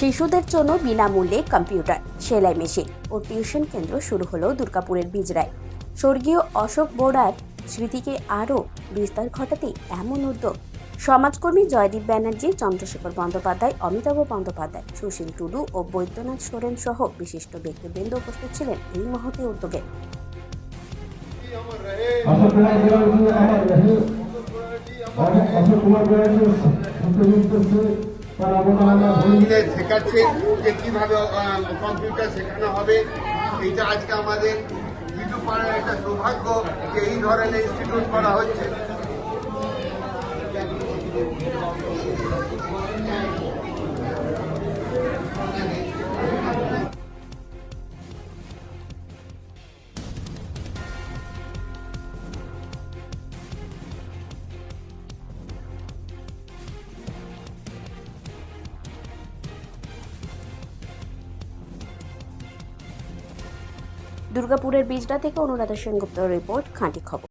শিশুদের জন্য বিনামূল্যে কম্পিউটার, সেলাই মেশিন ও টিউশন কেন্দ্র শুরু হলো দুর্গাপুরের বিজরায়। স্বর্গীয় অশোক বোর্ডার স্মৃতিকে আরও বিস্তার ঘটাতে এমন উদ্যোগ। সমাজকর্মী জয়দীপ ব্যানার্জি, চন্দ্রশেখর বন্দ্যোপাধ্যায়, অমিতাভ বন্দ্যোপাধ্যায়, সুশীল টুডু ও বৈদ্যনাথ সোরেন সহ বিশিষ্ট ব্যক্তিবৃন্দ উপস্থিত ছিলেন এই মহতী উদ্যোগে। অশোক কুমার ভঙ্গিতে শেখাচ্ছে যে কীভাবে কম্পিউটার শেখানো হবে। এটা আজকে আমাদের বিটু পাড়ার একটা সৌভাগ্য যে এই ধরনের ইনস্টিটিউট করা হচ্ছে। দুর্গাপুরের বিজড়া থেকে অনুরাধা সেনগুপ্ত রিপোর্ট খাঁটি খবর।